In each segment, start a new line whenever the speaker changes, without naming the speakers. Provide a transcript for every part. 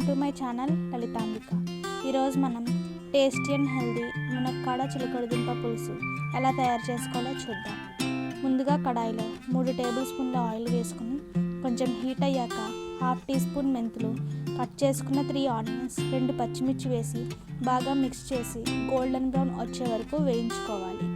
To my channel Lalithambika. ఈరోజు మనం tasty and healthy మునక్కాడ చిలకడదుంప పులుసు ఎలా తయారు చేసుకోవాలో చూద్దాం. ముందుగా కడాయిలో మూడు టేబుల్ స్పూన్ల ఆయిల్ వేసుకుని కొంచెం హీట్ అయ్యాక హాఫ్ టీ స్పూన్ మెంతులు కట్ చేసుకున్న త్రీ ఆనియన్స్ రెండు పచ్చిమిర్చి వేసి బాగా మిక్స్ చేసి గోల్డెన్ బ్రౌన్ వచ్చే వరకు వేయించుకోవాలి.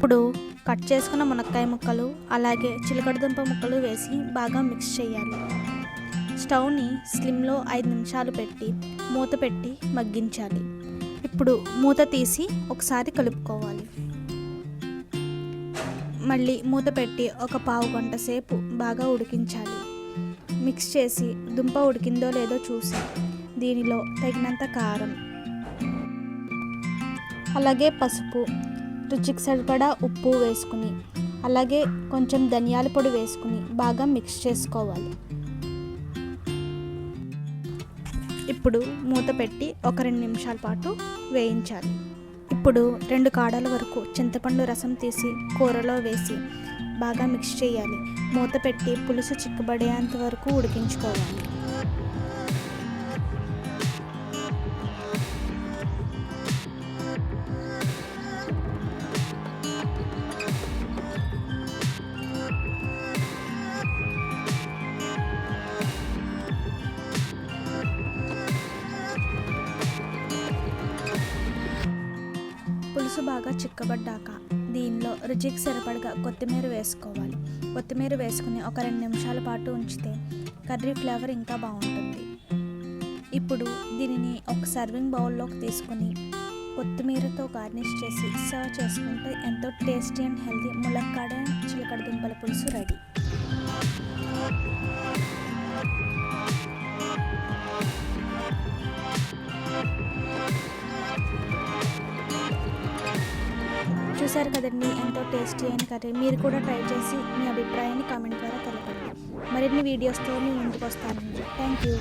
ఇప్పుడు కట్ చేసుకున్న మునక్కాయ ముక్కలు అలాగే చిలకడదుంప ముక్కలు వేసి బాగా మిక్స్ చేయాలి. స్టవ్ని స్లిమ్లో ఐదు నిమిషాలు పెట్టి మూత పెట్టి మగ్గించాలి. ఇప్పుడు మూత తీసి ఒకసారి కలుపుకోవాలి. మళ్ళీ మూత పెట్టి ఒక పావు గంట సేపు బాగా ఉడికించాలి. మిక్స్ చేసి దుంప ఉడికిందో లేదో చూసి దీనిలో తగినంత కారం అలాగే పసుపు రుచికి సరిపడా ఉప్పు వేసుకుని అలాగే కొంచెం ధనియాల పొడి వేసుకుని బాగా మిక్స్ చేసుకోవాలి. ఇప్పుడు మూత పెట్టి ఒక రెండు నిమిషాల పాటు వేయించాలి. ఇప్పుడు రెండు కాడల వరకు చింతపండు రసం తీసి కూరలో వేసి బాగా మిక్స్ చేయాలి. మూత పెట్టి పులుసు చిక్కబడేంత వరకు ఉడికించుకోవాలి. పులుసు బాగా చిక్కబడ్డాక దీనిలో రుచికి సరిపడగా కొత్తిమీర వేసుకోవాలి. కొత్తిమీర వేసుకుని ఒక రెండు నిమిషాల పాటు ఉంచితే కర్రీ ఫ్లేవర్ ఇంకా బాగుంటుంది. ఇప్పుడు దీనిని ఒక సర్వింగ్ బౌల్లోకి తీసుకుని కొత్తిమీరతో గార్నిష్ చేసి సర్వ్ చేసుకుంటే ఎంతో టేస్టీ అండ్ హెల్తీ ములక్కాడ చిలకడ దుంపల పులుసు రెడీ. చూశారు కదండి ఎంతో టేస్టీ అయిన కర్రీ. మీరు కూడా ట్రై చేసి మీ అభిప్రాయాన్ని కామెంట్ ద్వారా తెలపండి. మరిన్ని వీడియోస్తో మీ ముందుకు వస్తానండి. Thank you.